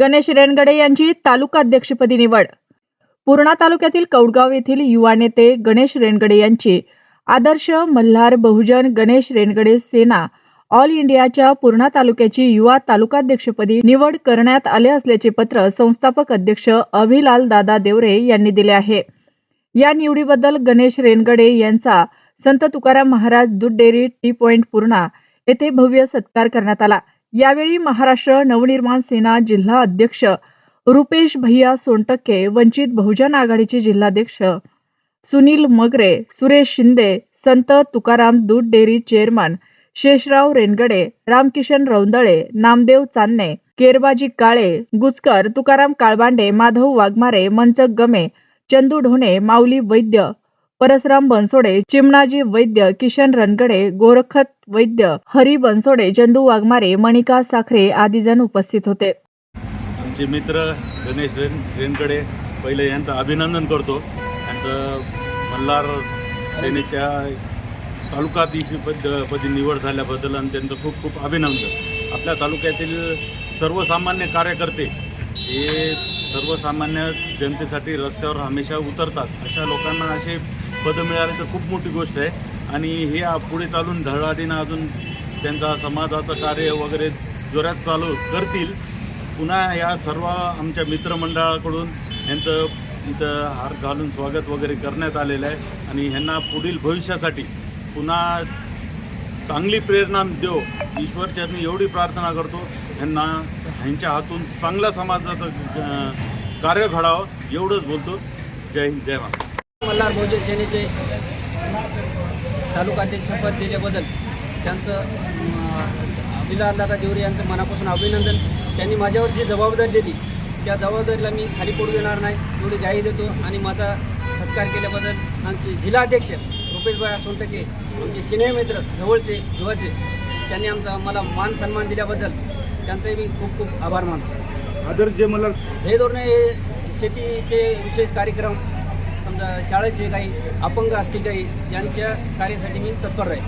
गणेश रेणगडे यांची तालुकाध्यक्षपदी निवड. पूर्णा तालुक्यातील कौडगाव येथील युवा नेते गणेश रेणगडे यांची आदर्श मल्हार बहुजन गणेश रेणगडे सेना ऑल इंडियाच्या पूर्णा तालुक्याची युवा तालुकाध्यक्षपदी निवड करण्यात आले असल्याचे पत्र संस्थापक अध्यक्ष अभिलाल दादा देवरे यांनी दिले आहे. या निवडीबद्दल गणेश रेनगडे यांचा संत तुकाराम महाराज दूध डेअरी टी पॉइंट पूर्णा येथे भव्य सत्कार करण्यात आला. यावेळी महाराष्ट्र नवनिर्माण सेना जिल्हा अध्यक्ष रुपेश भैया सोनटक्के वंचित बहुजन आघाडीचे जिल्हाध्यक्ष सुनील मगरे सुरेश शिंदे संत तुकाराम दूध डेअरी चेअरमन शेषराव रेनगडे रामकिशन रौंदळे नामदेव चांदणे केरबाजी काळे गुजकर तुकाराम काळबांडे माधव वाघमारे मंचक गमे चंदू ढोणे माऊली वैद्य परसराम बनसोडे चिमणाजी वैद्य किशन रणगडे गोरखत वैद्य हरी बनसोडे चंदू वाघमारे मणिका साखरे आदी जण उपस्थित होते. आमचे मित्र गणेश रेन रेनकडे पहिले यांचं अभिनंदन करतो. यांचं मल्हार सैनिकच्या तालुकाधीश पद पदी निवड झाल्याबद्दल आणि त्यांचं खूप खूप अभिनंदन. आपल्या तालुक्यातील सर्वसामान्य कार्यकर्ते हे सर्वसामान्य जनतेसाठी रस्त्यावर हमेशा उतरतात. अशा लोकांना असे पदं मिळाले तर खूप मोठी गोष्ट आहे. आणि हे पुढे चालून धडाडीनं अजून त्यांचा समाजाचं कार्य वगैरे जोरात चालू करतील. पुन्हा या सर्व आमच्या मित्रमंडळाकडून यांचं इथं हार घालून स्वागत वगैरे करण्यात आलेलं आहे. आणि ह्यांना पुढील भविष्यासाठी पुन्हा चांगली प्रेरणा देव ईश्वरचरणी एवढी प्रार्थना करतो. ह्यांना ह्यांच्या हातून चांगल्या समाजाचं कार्य घडावं एवढंच बोलतो. जय हिंद जय महाराज मल्हार बहुजन सेनेचे तालुकाध्यक्ष पद दिल्याबद्दल त्यांचं दादा देवरे यांचं मनापासून अभिनंदन. त्यांनी माझ्यावर जी जबाबदारी दिली त्या जबाबदारीला मी खाली पडू देणार नाही एवढी ग्वाही देतो आणि माझा सत्कार केल्याबद्दल आमचे जिल्हाध्यक्ष रुपेशभाई सोनटके आमचे सिनेह मित्र जवळचे जीवाचे त्यांनी आमचा मला मान सन्मान दिल्याबद्दल त्यांचंही मी खूप खूप आभार मानतो. आदर्श जे मला हे धोरणे हे शेतीचे विशेष कार्यक्रम समजा शाळेचे काही अपंग असतील काही यांच्या कार्यासाठी मी तत्पर राहील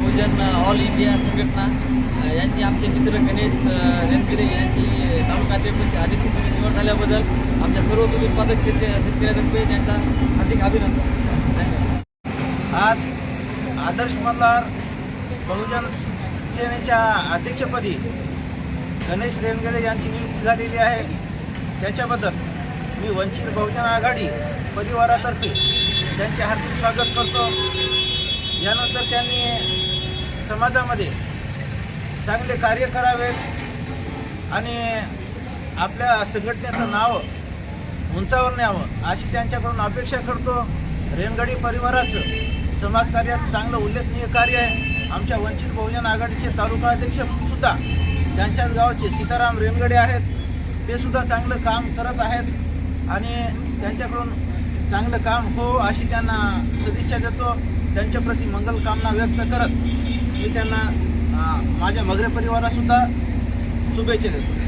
बहुजन ऑल इंडिया संघटना यांची आमचे मित्र गणेश रणगिरे यांची तालुकाध्यक्ष अध्यक्षपदी निवड झाल्याबद्दल आमच्या सर्व दूध उत्पादक शेतकरी शेतकऱ्यांतर्फे त्यांचा हार्दिक अभिनंदन. आज आदर्श मल्हार बहुजन सेनेच्या अध्यक्षपदी गणेश रेनगडे यांची नियुक्ती झालेली आहे. त्याच्याबद्दल मी वंचित बहुजन आघाडी परिवारातर्फे त्यांचे हार्दिक स्वागत करतो. यानंतर त्यांनी समाजामध्ये चांगले कार्य करावेत आणि आपल्या संघटनेचं नाव उंचावर न्यावं अशी त्यांच्याकडून अपेक्षा करतो. रेनगडी परिवाराचं समाजकार्यात चांगलं उल्लेखनीय कार्य आहे. आमच्या वंचित बहुजन आघाडीचे तालुका अध्यक्ष सुद्धा त्यांच्याच गावाचे सीताराम रेनगडे आहेत. ते सुद्धा चांगलं काम करत आहेत. आणि त्यांच्याकडून चांगलं काम हो अशी त्यांना सदिच्छा देतो. त्यांच्याप्रती मंगल कामना व्यक्त करत मी त्यांना माझ्या मगरे परिवारासुद्धा शुभेच्छा देतो.